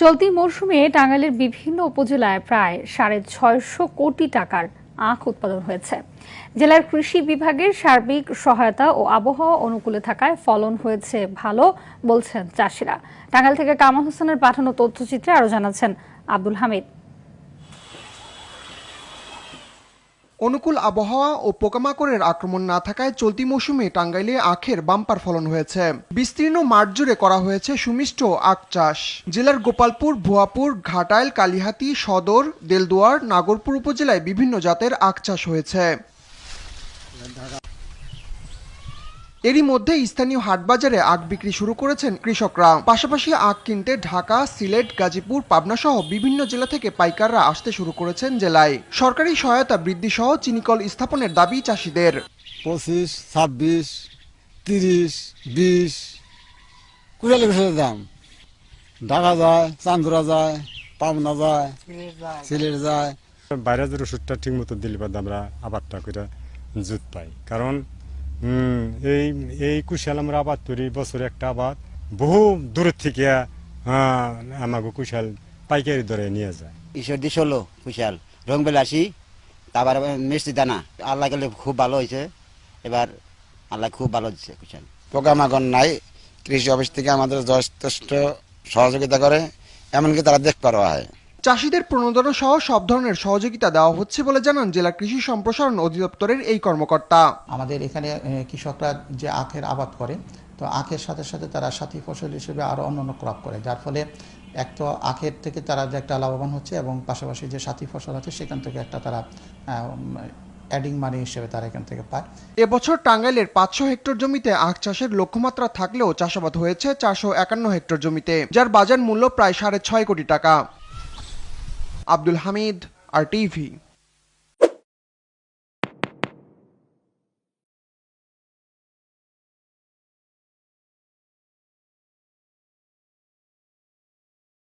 চলতি মৌসুমে টাঙ্গাইলের বিভিন্ন উপজেলায় প্রায় সাড়ে ছয়শো কোটি টাকার আখ উৎপাদন হয়েছে। জেলার কৃষি বিভাগের সার্বিক সহায়তা ও আবহাওয়া অনুকূলে থাকায় ফলন হয়েছে ভালো, বলছেন চাষিরা। টাঙ্গাইল থেকে কামাল হোসেনের পাঠানো তথ্যচিত্রে আরও জানাচ্ছেন আব্দুল হামিদ। অনুকূল আবহাওয়া ও পোকামাকড়ের আক্রমণ না থাকায় চলতি মৌসুমে টাঙ্গাইলে আখের বাম্পার ফলন হয়েছে। বিস্তীর্ণ মাঠ জুড়ে করা হয়েছে সুমিষ্ট আখ চাষ। জেলার গোপালপুর, ভুয়াপুর, ঘাটাইল, কালিহাতি, সদর, দেলদুয়ার, নাগরপুর উপজেলায় বিভিন্ন জাতের আখ চাষ হয়েছে। এরই মধ্যে স্থানীয় হাটবাজারে আখ বিক্রি শুরু করেছেন কৃষকরা। পাশাপাশি আখ কিনতে ঢাকা সিলেট গাজীপুর পাবনা সহ বিভিন্ন জেলা থেকে পাইকাররা আসতে শুরু করেছেন জেলায়। সরকারি সহায়তা বৃদ্ধি সহ চিনিকল স্থাপনের দাবি চাষিদের। পঁচিশ ছাব্বিশ তিরিশ বিশ কুড়ালি দাম। ঢাকা যায় চান্দুরা যায় পাবনা যায় সিলেট যায়। বাইরে যে ওষুধটা ঠিক মতো দিলে আমরা আবাদটা করে জুত পাই। কারণ উম, এই এই কুশাল আমরা আবাদ করি বছরে একটা আবাদ। বহু দূরের থেকে আহ, আমাকে কুশাল পাইকারি দরে নিয়ে যায়। ঈশ্বর দিয়ে ষোলো কুশাল রং বেলাসি তারপর মিষ্টি দানা। আল্লাহ গেলে খুব ভালো হয়েছে এবার আল্লাহ খুব ভালো দিচ্ছে কুশাল। পোকামাকড় নাই কৃষি অফিস থেকে আমাদের যথেষ্ট সহযোগিতা করে এমনকি তারা দেখতে পারোয়া হয়। চাষিদের প্রণোদনা সহ সব ধরনের সহযোগিতা দেওয়া হচ্ছে বলে জানান জেলা কৃষি সম্প্রসারণ অধিদপ্তরের এই কর্মকর্তা। আমাদের এখানে কৃষকরা যে আখের আবাদ করে তো আখের সাথে সাথে তারা সাথী ফসল হিসেবে আরও অন্যান্য ক্রপ করে যার ফলে এক তো আখের থেকে তারা যে একটা লাভবান হচ্ছে এবং পাশাপাশি যে সাথী ফসল আছে সেখান থেকে একটা তারা অ্যাডিং মানি হিসেবে তারা এখান থেকে পায়। এবছর টাঙ্গাইলের পাঁচশো হেক্টর জমিতে আখ চাষের লক্ষ্যমাত্রা থাকলেও চাষাবাদ হয়েছে চারশো একান্ন হেক্টর জমিতে যার বাজার মূল্য প্রায় সাড়ে ছয় কোটি টাকা। আব্দুল হামিদ আর টিভি